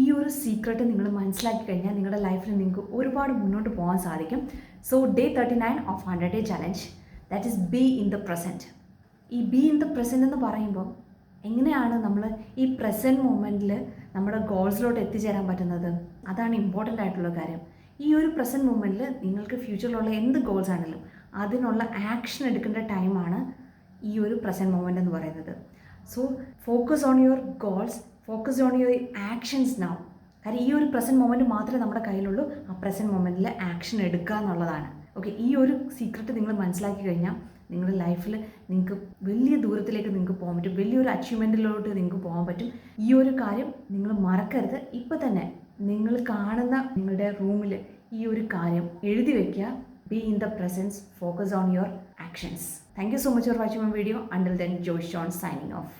ഈ ഒരു സീക്രട്ട് നിങ്ങൾ മനസ്സിലാക്കി കഴിഞ്ഞാൽ നിങ്ങളുടെ ലൈഫിൽ നിങ്ങൾക്ക് ഒരുപാട് മുന്നോട്ട് പോകാൻ സാധിക്കും. So day thirty nine of hundred day challenge that is be in the present ഈ ബി ഇൻ ദ പ്രസന്റ് എന്ന് പറയുമ്പോൾ എങ്ങനെയാണ് നമ്മൾ ഈ പ്രസന്റ് മൊമെന്റിൽ നമ്മുടെ ഗോൾസിലോട്ട് എത്തിച്ചേരാൻ പറ്റുന്നത്? അതാണ് ഇമ്പോർട്ടന്റ് ആയിട്ടുള്ള കാര്യം. ഈ ഒരു പ്രസന്റ് മൊമെന്റിൽ നിങ്ങൾക്ക് ഫ്യൂച്ചറിലുള്ള എന്ത് ഗോൾസ് ആണെങ്കിലും അതിനുള്ള ആക്ഷൻ എടുക്കേണ്ട ടൈമാണ് ഈ ഒരു പ്രസന്റ് മൊമെന്റ് എന്ന് പറയുന്നത്. So focus on your goals focus on your actions now കാര്യം ഈ ഒരു പ്രസന്റ് മൊമെന്റ് മാത്രമേ നമ്മുടെ കയ്യിലുള്ളൂ. ആ പ്രസന്റ് മൊമെന്റിൽ ആക്ഷൻ എടുക്കുക എന്നുള്ളതാണ്. ഓക്കെ ഈ ഒരു സീക്രട്ട് നിങ്ങൾ മനസ്സിലാക്കി കഴിഞ്ഞാൽ നിങ്ങളുടെ ലൈഫിൽ നിങ്ങൾക്ക് വലിയ ദൂരത്തിലേക്ക് നിങ്ങൾക്ക് പോകാൻ പറ്റും. വലിയൊരു അച്ചീവ്മെന്റിലോട്ട് നിങ്ങൾക്ക് പോകാൻ പറ്റും. ഈ ഒരു കാര്യം നിങ്ങൾ മറക്കരുത്. ഇപ്പം തന്നെ നിങ്ങൾ കാണുന്ന നിങ്ങളുടെ റൂമിൽ ഈ ഒരു കാര്യം എഴുതി വയ്ക്കുക be in the presence focus on your actions thank you so much for watching my video until then Joy John signing off